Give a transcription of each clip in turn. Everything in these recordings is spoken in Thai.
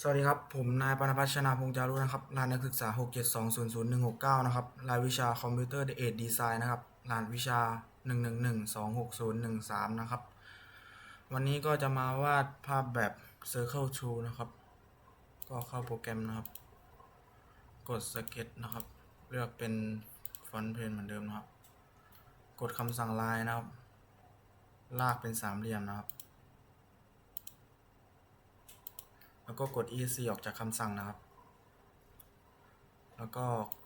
สวัสดีครับ ผมนายปนพัชนาพงจารุนะครับ รานนักศึกษา 672001169 นะครับ รายวิชาคอมพิวเตอร์เอดดีไซน์นะครับ รานวิชา 111260013 นะครับ วันนี้ก็จะมาวาดภาพแบบ Circle t o o นะครับ ก็เข้าโปรแกรมนะครับ กด Sketch นะครับ เลือกเป็นฟอนต์เพนเหมือนเดิมนะครับ กดคำสั่งลายนะครับ ลากเป็นสามเหลี่ยมนะครับ แล้วก็กด EC ออกจากคำสั่งนะครับ แล้วก็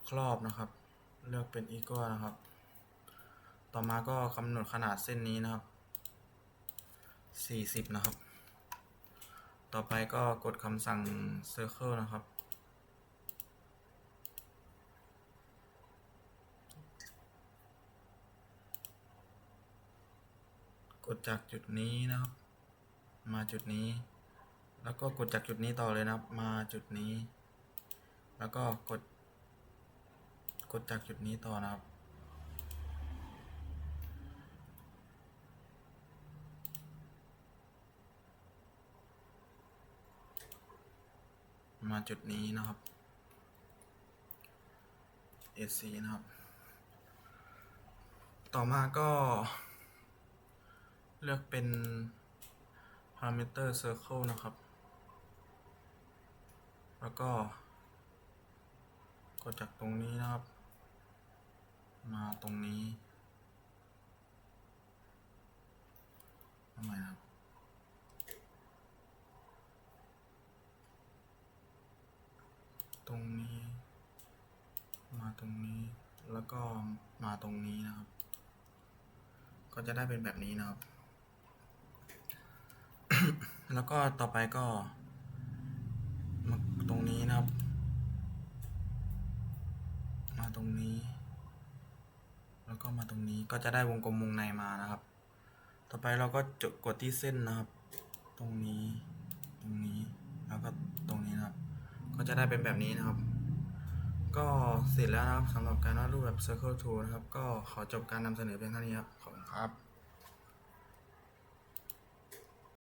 ครอบนะครับ เลือกเป็น equal นะครับ ต่อมาก็กำหนดขนาดเส้นนี้นะครับ 40 นะครับ ต่อไปก็กดคำสั่ง circle นะครับกดจากจุดนี้นะครับ มาจุดนี้ แล้วก็กดจากจุดนี้ต่อเลยนะครับ มาจุดนี้ แล้วก็กด กดจากจุดนี้ต่อนะครับ มาจุดนี้นะครับ AC นะครับ ต่อมาก็เลือกเป็น parameter circle นะครับ แล้วก็กดจากตรงนี้นะครับ มาตรงนี้ทำไมครับตรงนี้ มาตรงนี้แล้วก็มาตรงนี้นะครับ ก็จะได้เป็นแบบนี้นะครับ แล้วก็ต่อไปก็ มาตรงนี้นะครับ มาตรงนี้ แล้วก็มาตรงนี้ก็จะได้วงกลมวงในมานะครับ ต่อไปเราก็จดกดที่เส้นนะครับ ตรงนี้ ตรงนี้ แล้วก็ตรงนี้นะครับ ก็จะได้เป็นแบบนี้นะครับ ก็เสร็จแล้วนะครับสำหรับการวาดรูปแบบ Circle Tool นะครับ ก็ขอจบการนำเสนอเพียงเท่านี้ครับ ขอบคุณครับ